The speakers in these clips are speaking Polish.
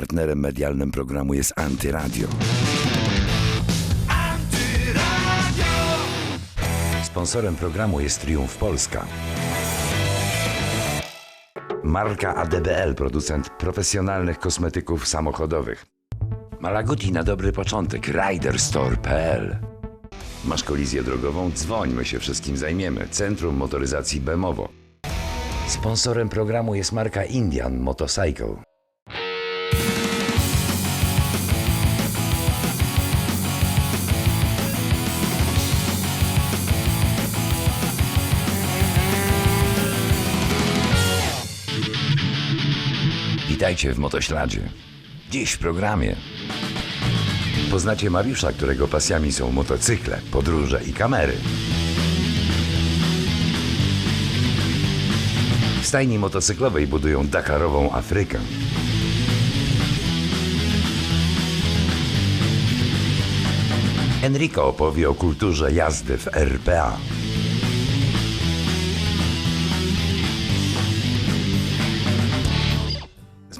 Partnerem medialnym programu jest Antyradio. Sponsorem programu jest Triumf Polska. Marka ADBL, producent profesjonalnych kosmetyków samochodowych. Malaguti na dobry początek, riderstore.pl Masz kolizję drogową? Dzwoń, my się wszystkim zajmiemy. Centrum Motoryzacji Bemowo. Sponsorem programu jest marka Indian Motorcycle. Witajcie w Motośladzie. Dziś w programie poznacie Mariusza, którego pasjami są motocykle, podróże i kamery. W stajni motocyklowej budują Dakarową Afrykę. Enrico opowie o kulturze jazdy w RPA.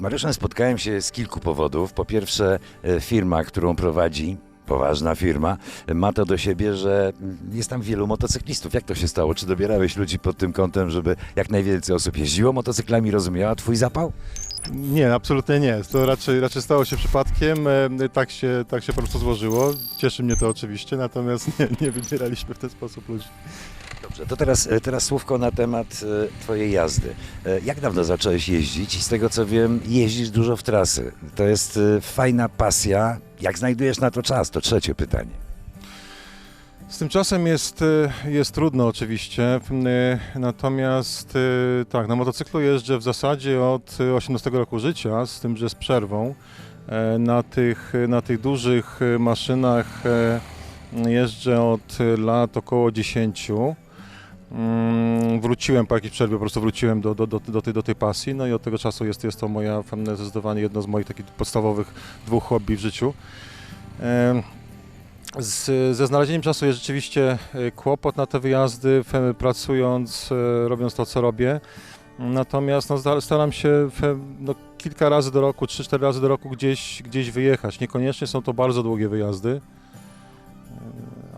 Mariuszem spotkałem się z kilku powodów. Po pierwsze, e, firma, którą prowadzi, poważna firma, ma to do siebie, że mm, jest tam wielu motocyklistów. Jak to się stało? Czy dobierałeś ludzi pod tym kątem, żeby jak najwięcej osób jeździło motocyklami, rozumiała twój zapał? Nie, absolutnie nie. To raczej, raczej stało się przypadkiem. e, Tak się, tak się po prostu złożyło. Cieszy mnie to oczywiście, natomiast nie, nie wybieraliśmy w ten sposób ludzi. Dobrze, to teraz, e, teraz słówko na temat e, twojej jazdy. E, Jak dawno zacząłeś jeździć? Z tego co wiem, jeździsz dużo w trasy. To jest fajna pasja. Jak znajdujesz na to czas? To trzecie pytanie. Z tym czasem jest, jest trudno oczywiście, natomiast tak, na motocyklu jeżdżę w zasadzie od e, 18 roku życia, z tym, że z przerwą. Na tych, na tych dużych maszynach jeżdżę od lat około 10. Mm, Wróciłem po jakiejś przerwie, po prostu wróciłem do, do, do, do, tej, do tej pasji, no i od tego czasu jest, jest to moja zdecydowanie jedno z moich takich podstawowych dwóch hobby w życiu. Z, ze znalezieniem czasu jest rzeczywiście e, kłopot na te wyjazdy, pracując, e, robiąc to, co robię. Natomiast no, sta- staram się no, kilka razy do roku, 3-4 razy do roku gdzieś, gdzieś wyjechać. Niekoniecznie są to bardzo długie wyjazdy,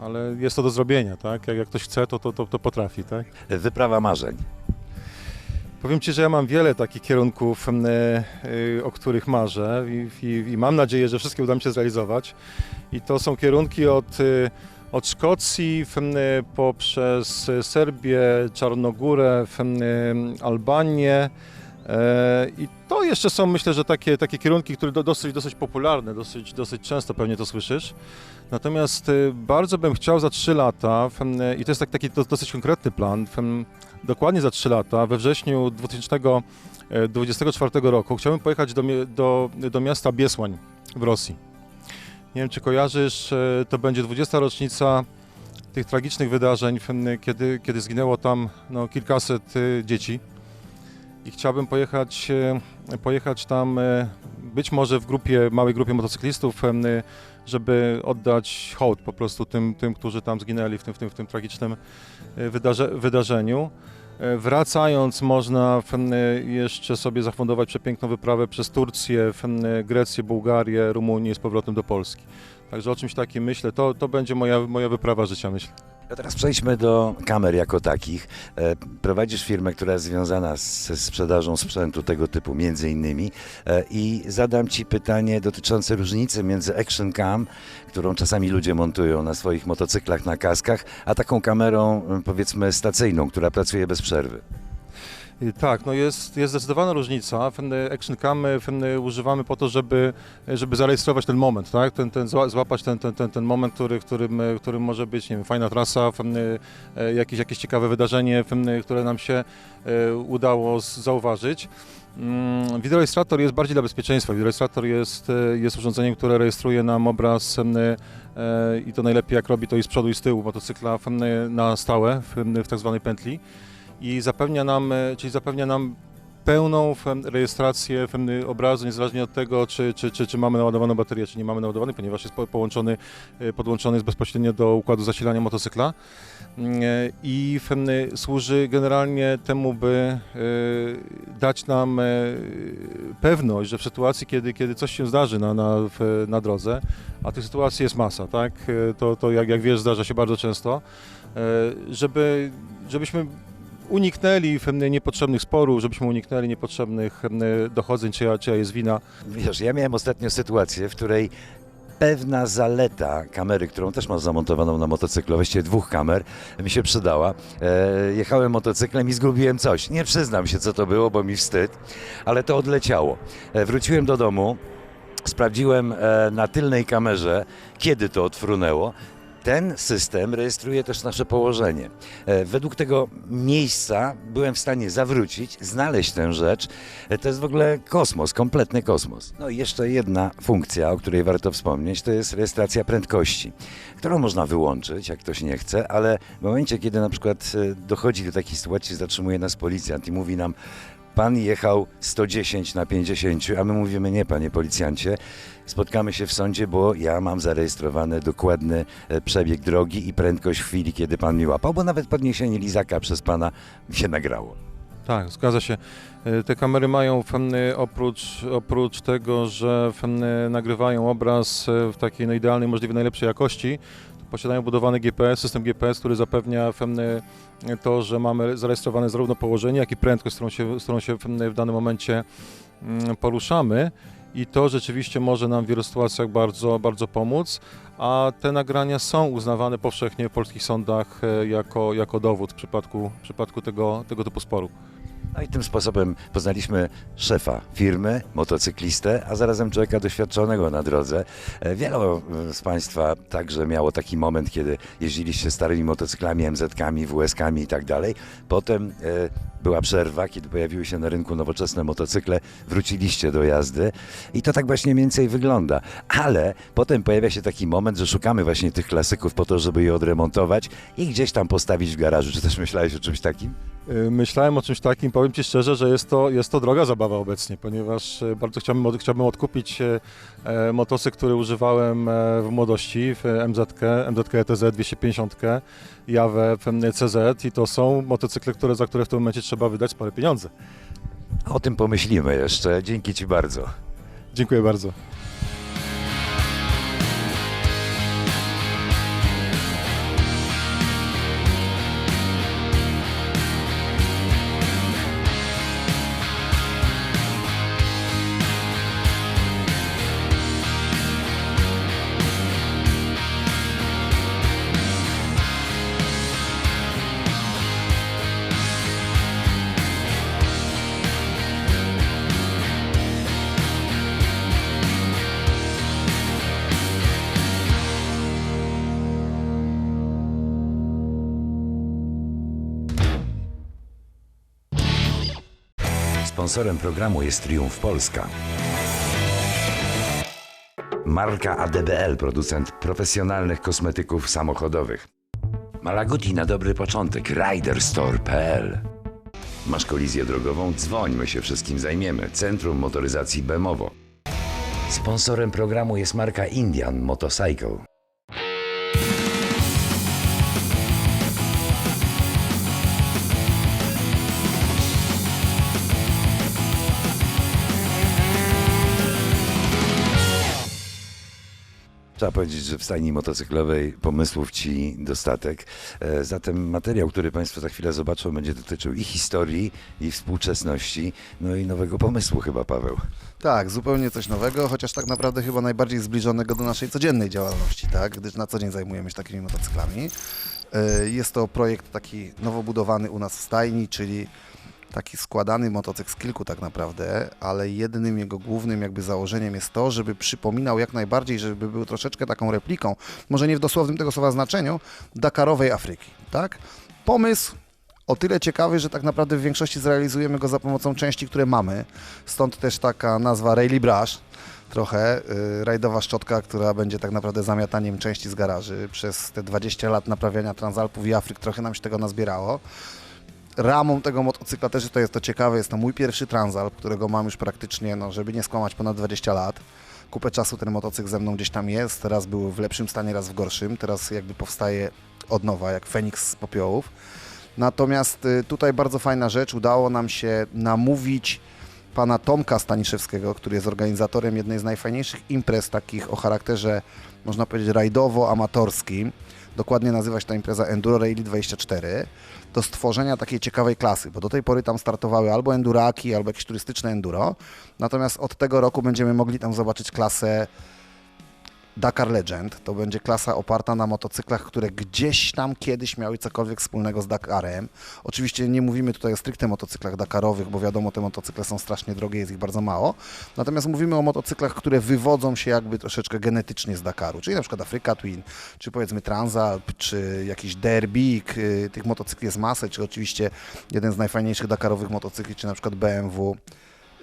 ale jest to do zrobienia, tak? Jak, jak ktoś chce, to, to, to, to potrafi, tak? Wyprawa marzeń. Powiem Ci, że ja mam wiele takich kierunków, m, e, e, o których marzę i, i, i mam nadzieję, że wszystkie uda mi się zrealizować. I to są kierunki od, e, od Szkocji poprzez Serbię, Czarnogórę, Albanię. E, I to jeszcze są, myślę, że takie, takie kierunki, które do, dosyć, dosyć popularne, dosyć, dosyć często pewnie to słyszysz. Natomiast e, bardzo bym chciał za 3 lata, m, i to jest tak, taki do, dosyć konkretny plan, dokładnie za 3 lata, we wrześniu 2024 roku, chciałbym pojechać do, do, do miasta Biesłań w Rosji. Nie wiem, czy kojarzysz, e, to będzie 20. rocznica tych tragicznych wydarzeń, kiedy, kiedy zginęło tam no, kilkaset e, dzieci. I chciałbym pojechać, e, pojechać tam, e, być może w grupie, małej grupie motocyklistów, e, żeby oddać hołd po prostu tym, tym którzy tam zginęli w tym, w tym, w tym tragicznym wydarze, wydarzeniu. Wracając można jeszcze sobie zafundować przepiękną wyprawę przez Turcję, Grecję, Bułgarię, Rumunię z powrotem do Polski. Także o czymś takim myślę, to, to będzie moja, moja wyprawa życia, myślę. A teraz przejdźmy do kamer jako takich. E, Prowadzisz firmę, która jest związana ze sprzedażą sprzętu tego typu między innymi E, i zadam Ci pytanie dotyczące różnicy między Action Cam, którą czasami ludzie montują na swoich motocyklach, na kaskach, a taką kamerą m, powiedzmy stacyjną, która pracuje bez przerwy. Y, Tak, no jest, jest zdecydowana różnica. Fenny action camy fenny używamy po to, żeby, żeby zarejestrować ten moment, tak? Ten, ten, zła- złapać ten, ten, ten, ten moment, który, którym, którym może być nie wiem, fajna trasa, e, jakieś, jakieś ciekawe wydarzenie, które nam się udało zauważyć. Mm, Wideorejestrator jest bardziej dla bezpieczeństwa. Wideorejestrator jest, jest urządzeniem, które rejestruje nam obraz e, i to najlepiej jak robi to i z przodu i z tyłu motocykla na stałe w, w tak zwanej pętli i zapewnia nam, e, czyli zapewnia nam pełną rejestrację obrazu, niezależnie od tego, czy, czy, czy, czy mamy naładowaną baterię, czy nie mamy naładowanej, ponieważ jest po- połączony, e, podłączony jest bezpośrednio do układu zasilania motocykla Mm, e, i służy generalnie temu, by dać nam pewność, że w sytuacji, kiedy, kiedy coś się zdarzy na, na, na drodze, a tych sytuacji jest masa, tak? To, to jak, jak wiesz, zdarza się bardzo często, żeby, żebyśmy uniknęli niepotrzebnych sporów, żebyśmy uniknęli niepotrzebnych dochodzeń, czyja, czyja jest wina. Wiesz, ja miałem ostatnio sytuację, w której pewna zaleta kamery, którą też mam zamontowaną na motocyklu, właściwie dwóch kamer, mi się przydała. E, jechałem motocyklem i zgubiłem coś. Nie przyznam się, co to było, bo mi wstyd, ale to odleciało. E, wróciłem do domu, sprawdziłem e, na tylnej kamerze, kiedy to odfrunęło. Ten system rejestruje też nasze położenie. E, Według tego miejsca byłem w stanie zawrócić, znaleźć tę rzecz. E, To jest w ogóle kosmos, kompletny kosmos. No i jeszcze jedna funkcja, o której warto wspomnieć, to jest rejestracja prędkości, którą można wyłączyć, jak ktoś nie chce, ale w momencie, kiedy na przykład e, dochodzi do takiej sytuacji, zatrzymuje nas policjant i mówi nam, Pan jechał 110 na 50, a my mówimy nie, panie policjancie. Spotkamy się w sądzie, bo ja mam zarejestrowany dokładny e, przebieg drogi i prędkość w chwili, kiedy pan mi łapał, bo nawet podniesienie lizaka przez pana się nagrało. Tak, zgadza się. E, Te kamery mają em, oprócz, oprócz tego, że nagrywają obraz e, w takiej no, idealnej, możliwie najlepszej jakości, posiadają budowany GPS, system GPS, który zapewnia em, to, że mamy zarejestrowane zarówno położenie, jak i prędkość, z którą się, z którą się w danym momencie mm, poruszamy. I to rzeczywiście może nam w wielu sytuacjach bardzo, bardzo pomóc, a te nagrania są uznawane powszechnie w polskich sądach e, jako, jako dowód w przypadku, w przypadku tego, tego typu sporu. No i tym sposobem poznaliśmy szefa firmy, motocyklistę, a zarazem człowieka doświadczonego na drodze. E, Wielu e, z Państwa także miało taki moment, kiedy jeździliście starymi motocyklami, MZ-kami, WS-kami i tak dalej. Potem e, była przerwa, kiedy pojawiły się na rynku nowoczesne motocykle, wróciliście do jazdy i to tak właśnie mniej więcej wygląda. Ale potem pojawia się taki moment, że szukamy właśnie tych klasyków po to, żeby je odremontować i gdzieś tam postawić w garażu. Czy też myślałeś o czymś takim? Y, Myślałem o czymś takim, powiem Ci szczerze, że jest to, jest to droga zabawa obecnie, ponieważ y, bardzo chciałbym, chciałbym odkupić y, e, motocykl, który używałem e, w młodości, w MZK, MZK ETZ 250, Jawę CZ i to są motocykle, które, za które w tym momencie trzeba wydać spore pieniądze. O tym pomyślimy jeszcze. Dzięki Ci bardzo. Dziękuję bardzo. Sponsorem programu jest Triumf Polska. Marka ADBL, producent profesjonalnych kosmetyków samochodowych. Malaguti na dobry początek, riderstore.pl Masz kolizję drogową? Dzwoń, my się wszystkim zajmiemy. Centrum Motoryzacji Bemowo. Sponsorem programu jest marka Indian Motorcycle. Trzeba powiedzieć, że w stajni motocyklowej pomysłów ci dostatek. E, Zatem materiał, który Państwo za chwilę zobaczą, będzie dotyczył i historii, i współczesności, no i nowego pomysłu chyba, Paweł. Tak, zupełnie coś nowego, chociaż tak naprawdę chyba najbardziej zbliżonego do naszej codziennej działalności, tak? gdyż na co dzień zajmujemy się takimi motocyklami. E, Jest to projekt taki nowo budowany u nas w stajni, czyli taki składany motocykl z kilku tak naprawdę, ale jednym jego głównym jakby założeniem jest to, żeby przypominał jak najbardziej, żeby był troszeczkę taką repliką, może nie w dosłownym tego słowa znaczeniu, Dakarowej Afryki, tak? Pomysł o tyle ciekawy, że tak naprawdę w większości zrealizujemy go za pomocą części, które mamy. Stąd też taka nazwa Rayleigh Brush, trochę y, rajdowa szczotka, która będzie tak naprawdę zamiataniem części z garaży. Przez te 20 lat naprawiania Transalpów i Afryk trochę nam się tego nazbierało. Ramą tego motocykla też to jest to ciekawe, jest to mój pierwszy Transalp, którego mam już praktycznie, no, żeby nie skłamać, ponad 20 lat. Kupę czasu ten motocykl ze mną gdzieś tam jest, teraz był w lepszym stanie, raz w gorszym, teraz jakby powstaje od nowa, jak Feniks z popiołów. Natomiast y, tutaj bardzo fajna rzecz, udało nam się namówić pana Tomka Staniszewskiego, który jest organizatorem jednej z najfajniejszych imprez takich o charakterze, można powiedzieć, rajdowo-amatorskim. Dokładnie nazywa się ta impreza Enduro Rally 24 do stworzenia takiej ciekawej klasy, bo do tej pory tam startowały albo enduraki, albo jakieś turystyczne enduro. Natomiast od tego roku będziemy mogli tam zobaczyć klasę Dakar Legend. To będzie klasa oparta na motocyklach, które gdzieś tam kiedyś miały cokolwiek wspólnego z Dakarem. Oczywiście nie mówimy tutaj o stricte motocyklach Dakarowych, bo wiadomo, te motocykle są strasznie drogie, jest ich bardzo mało. Natomiast mówimy o motocyklach, które wywodzą się jakby troszeczkę genetycznie z Dakaru, czyli na przykład Africa Twin, czy powiedzmy Transalp, czy jakiś Derbik. Tych motocykli jest masę, czy oczywiście jeden z najfajniejszych Dakarowych motocykli, czy na przykład BMW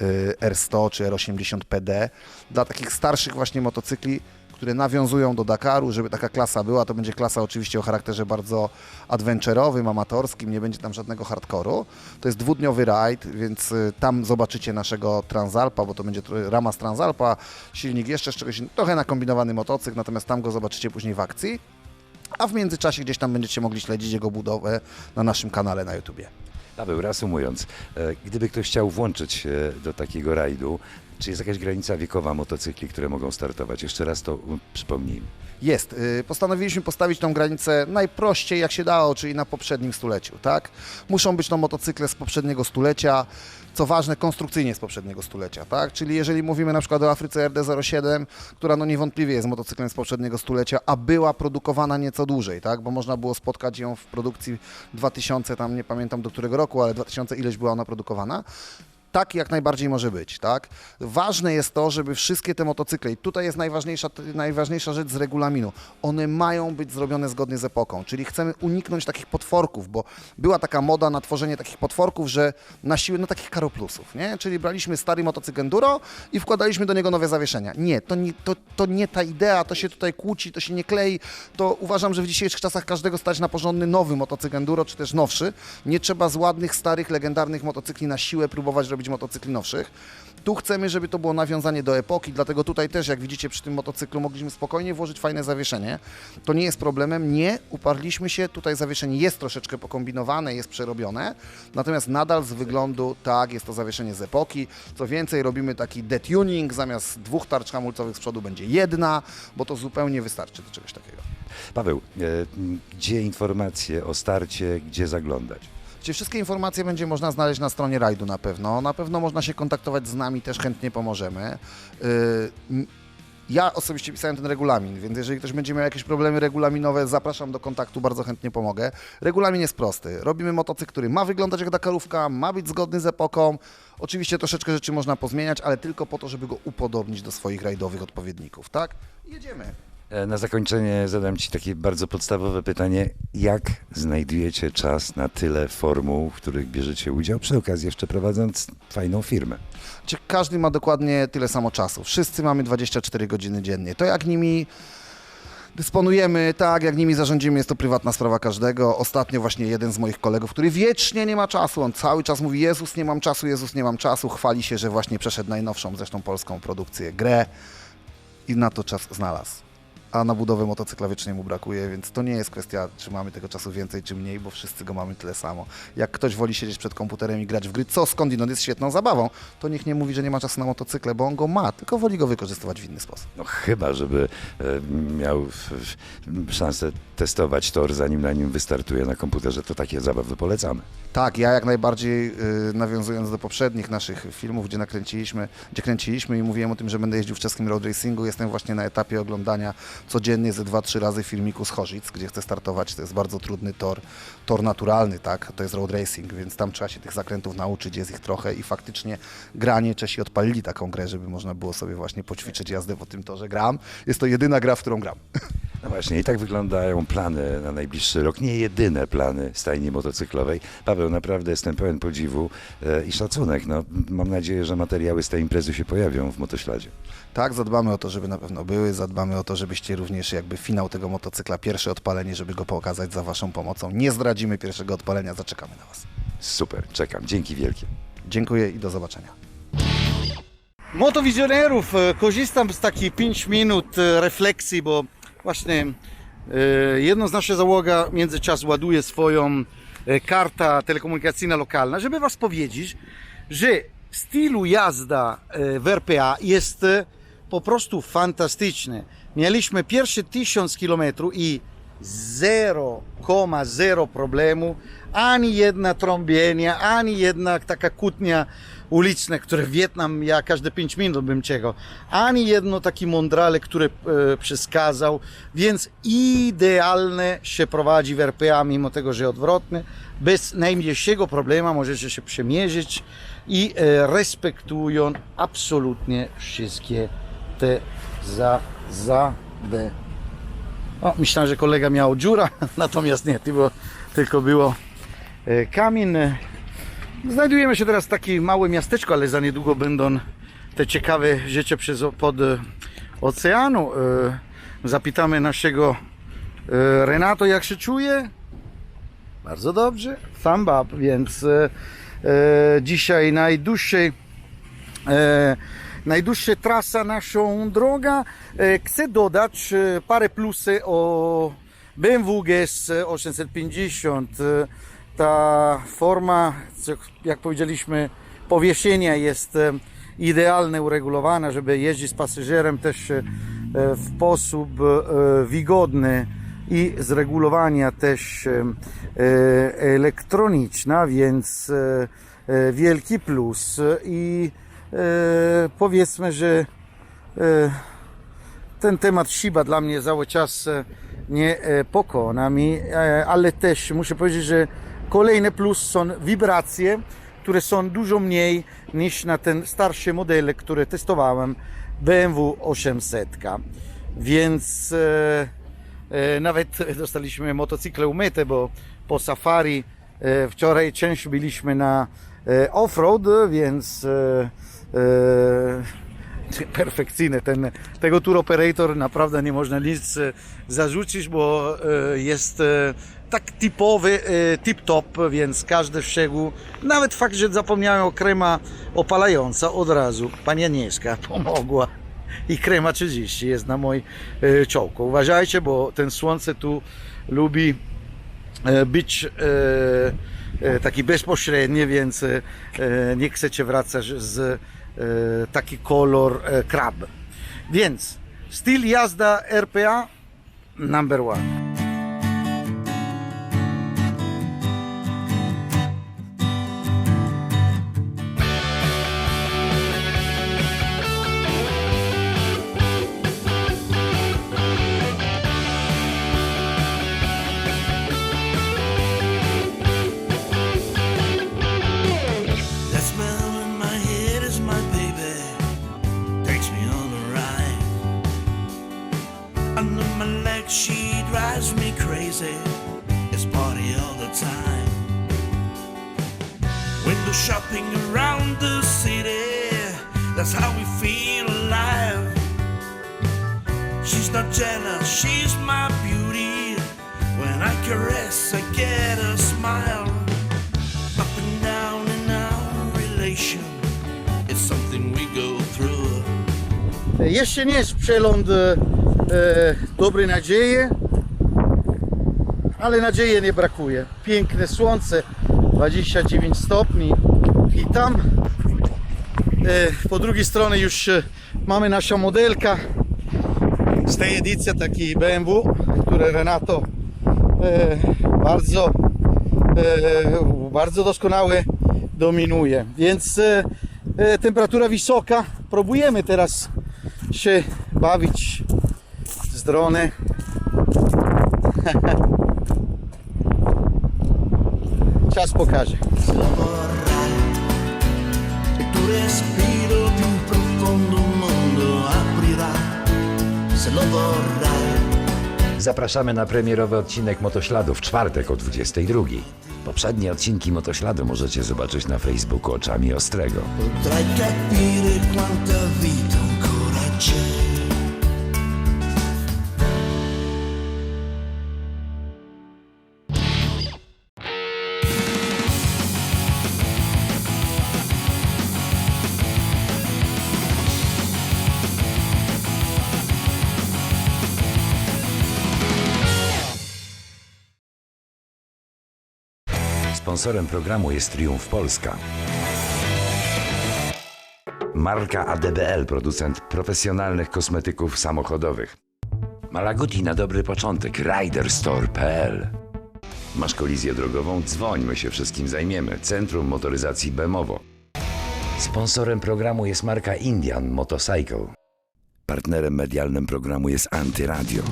y, R100 czy R80 PD. Dla takich starszych właśnie motocykli, które nawiązują do Dakaru, żeby taka klasa była, to będzie klasa oczywiście o charakterze bardzo adventure'owym, amatorskim, nie będzie tam żadnego hardkoru. To jest dwudniowy rajd, więc y, tam zobaczycie naszego Transalpa, bo to będzie rama z Transalpa, silnik jeszcze z czegoś, trochę nakombinowany motocykl, natomiast tam go zobaczycie później w akcji. A w międzyczasie gdzieś tam będziecie mogli śledzić jego budowę na naszym kanale na YouTubie. Paweł, reasumując, e, gdyby ktoś chciał włączyć się do takiego rajdu, czy jest jakaś granica wiekowa motocykli, które mogą startować? Jeszcze raz to przypomnijmy. Jest. Y, Postanowiliśmy postawić tą granicę najprościej jak się dało, czyli na poprzednim stuleciu, tak? Muszą być to motocykle z poprzedniego stulecia, co ważne, konstrukcyjnie z poprzedniego stulecia, tak? Czyli jeżeli mówimy na przykład o Afryce RD07, która no niewątpliwie jest motocyklem z poprzedniego stulecia, a była produkowana nieco dłużej, tak? Bo można było spotkać ją w produkcji 2000, tam nie pamiętam do którego roku, ale 2000 ileś była ona produkowana, tak jak najbardziej może być, tak? Ważne jest to, żeby wszystkie te motocykle, i tutaj jest najważniejsza, najważniejsza rzecz z regulaminu, one mają być zrobione zgodnie z epoką, czyli chcemy uniknąć takich potworków, bo była taka moda na tworzenie takich potworków, że na siłę, no takich karoplusów, nie? Czyli braliśmy stary motocykl enduro i wkładaliśmy do niego nowe zawieszenia. Nie, to nie, to, to nie ta idea, to się tutaj kłóci, to się nie klei, to uważam, że w dzisiejszych czasach każdego stać na porządny nowy motocykl enduro, czy też nowszy. Nie trzeba z ładnych, starych, legendarnych motocykli na siłę próbować robić motocykli nowszych. Tu chcemy, żeby to było nawiązanie do epoki, dlatego tutaj też, jak widzicie przy tym motocyklu, mogliśmy spokojnie włożyć fajne zawieszenie. To nie jest problemem. Nie, uparliśmy się. Tutaj zawieszenie jest troszeczkę pokombinowane, jest przerobione. Natomiast nadal z wyglądu, tak, jest to zawieszenie z epoki. Co więcej, robimy taki detuning. Zamiast dwóch tarcz hamulcowych z przodu będzie jedna, bo to zupełnie wystarczy do czegoś takiego. Paweł, e, gdzie informacje o starcie, gdzie zaglądać? Czyli wszystkie informacje będzie można znaleźć na stronie rajdu na pewno. Na pewno można się kontaktować z nami, też chętnie pomożemy. M- Ja osobiście pisałem ten regulamin, więc jeżeli ktoś będzie miał jakieś problemy regulaminowe, zapraszam do kontaktu, bardzo chętnie pomogę. Regulamin jest prosty. Robimy motocykl, który ma wyglądać jak Dakarówka, ma być zgodny z epoką. Oczywiście troszeczkę rzeczy można pozmieniać, ale tylko po to, żeby go upodobnić do swoich rajdowych odpowiedników, tak? Jedziemy. E, Na zakończenie zadam Ci takie bardzo podstawowe pytanie. Jak znajdujecie czas na tyle formuł, w których bierzecie udział, przy okazji jeszcze prowadząc fajną firmę? Czy każdy ma dokładnie tyle samo czasu? Wszyscy mamy 24 godziny dziennie. To jak nimi dysponujemy, tak, jak nimi zarządzimy, jest to prywatna sprawa każdego. Ostatnio właśnie jeden z moich kolegów, który wiecznie nie ma czasu, on cały czas mówi Jezus, nie mam czasu, Jezus, nie mam czasu, chwali się, że właśnie przeszedł najnowszą, zresztą polską produkcję, grę i na to czas znalazł. A na budowę motocykla wiecznie mu brakuje, więc to nie jest kwestia, czy mamy tego czasu więcej, czy mniej, bo wszyscy go mamy tyle samo. Jak ktoś woli siedzieć przed komputerem i grać w gry, co skądinąd jest świetną zabawą, to niech nie mówi, że nie ma czasu na motocykle, bo on go ma, tylko woli go wykorzystywać w inny sposób. No chyba, żeby e, miał szansę testować tor, zanim na nim wystartuje na komputerze, to takie zabawy polecamy. Tak, ja jak najbardziej y, nawiązując do poprzednich naszych filmów, gdzie nakręciliśmy, gdzie kręciliśmy i mówiłem o tym, że będę jeździł w czeskim road racingu, jestem właśnie na etapie oglądania codziennie ze 2-3 razy filmiku z Chorzyc, gdzie chcę startować. To jest bardzo trudny tor, tor naturalny, tak, to jest road racing, więc tam trzeba się tych zakrętów nauczyć, jest ich trochę i faktycznie granie Czesi odpalili taką grę, żeby można było sobie właśnie poćwiczyć jazdę po tym torze. Gram. Jest to jedyna gra, w którą gram. No właśnie, i tak wyglądają plany na najbliższy rok. Nie jedyne plany stajni motocyklowej. Paweł, naprawdę jestem pełen podziwu e, i szacunek. No, mam nadzieję, że materiały z tej imprezy się pojawią w motośladzie. Tak, zadbamy o to, żeby na pewno były, zadbamy o to, żebyście również jakby finał tego motocykla, pierwsze odpalenie, żeby go pokazać za Waszą pomocą. Nie zdradzimy pierwszego odpalenia, zaczekamy na Was. Super, czekam. Dzięki wielkie. Dziękuję i do zobaczenia. Motowizjonerów e, korzystam z takich 5 minut e, refleksji, bo właśnie e, jedno z naszej załoga w międzyczas ładuje swoją e, karta telekomunikacyjna lokalna, żeby Was powiedzieć, że stylu jazda e, w RPA jest po prostu fantastyczny. Mieliśmy pierwsze 1000 km i 0,0 problemu, ani jedna trąbienia, ani jedna taka kłótnia uliczna, które Wietnam ja każde 5 minut bym czekał, ani jedno taki mądrale, który e, przeskazał, więc idealne się prowadzi w RPA, mimo tego, że odwrotny, bez najmniejszego problemu możecie się przemierzyć i e, respektują absolutnie wszystkie te zasady. O, myślałem, że kolega miał dziura, natomiast nie, tylko, tylko było e, kamień. Znajdujemy się teraz w takim małym miasteczku, ale za niedługo będą te ciekawe rzeczy przez, pod e, oceanu. E, Zapytamy naszego e, Renato, jak się czuje. Bardzo dobrze. Thumb up, więc dzisiaj najdłuższej najdłuższa trasa naszą droga. Chcę dodać parę plusy o BMW GS 850. Ta forma, jak powiedzieliśmy, powieszenia jest idealnie uregulowana, żeby jeździć z pasażerem też e, w sposób e, wygodny i zregulowania też e, elektroniczna, więc wielki plus. I powiedzmy, że ten temat Shiba dla mnie cały czas nie pokona mi, e, ale też muszę powiedzieć, że kolejny plus są wibracje, które są dużo mniej niż na ten starszy model, który testowałem BMW 800. Więc e, e, nawet dostaliśmy motocykle umyte, bo po safari e, wczoraj część byliśmy na e, off-road, więc e, e, perfekcyjny. Ten, tego tour operator naprawdę nie można nic e, zarzucić, bo e, jest e, tak typowy, tip-top, więc każdy szczegół, nawet fakt, że zapomniałem o krema opalająca od razu, pani Agnieszka pomogła. I krema 30 jest na moj e, czołku. Uważajcie, bo ten słońce tu lubi być taki bezpośredni, więc nie chcecie wracać z taki kolor e, krab. Więc styl jazda RPA number one. Crazy. It's party all the time. Window shopping around the city. That's how we feel alive. She's not jealous, she's my beauty. When I caress, I get a smile up and down in our relation. It's something we go through. Jeszcze nie jest przeląd e, dobrej nadziei, ale nadziei nie brakuje. Piękne słońce, 29 stopni i tam e, po drugiej stronie już e, mamy nasza modelka z tej edycji, taki BMW, który Renato e, bardzo bardzo doskonały dominuje. Więc temperatura wysoka. Próbujemy teraz się bawić z drony. Lo vorrai, Zapraszamy na premierowy odcinek Motośladu w czwartek o 22. Poprzednie odcinki Motośladu możecie zobaczyć na Facebooku Oczami Ostrego. Potrai capire quanta vita ancora c'è. Sponsorem programu jest Triumf Polska. Marka ADBL, producent profesjonalnych kosmetyków samochodowych. Malaguti na dobry początek, riderstore.pl Masz kolizję drogową? Dzwoń, my się wszystkim zajmiemy. Centrum Motoryzacji Bemowo. Sponsorem programu jest marka Indian Motorcycle. Partnerem medialnym programu jest Antyradio.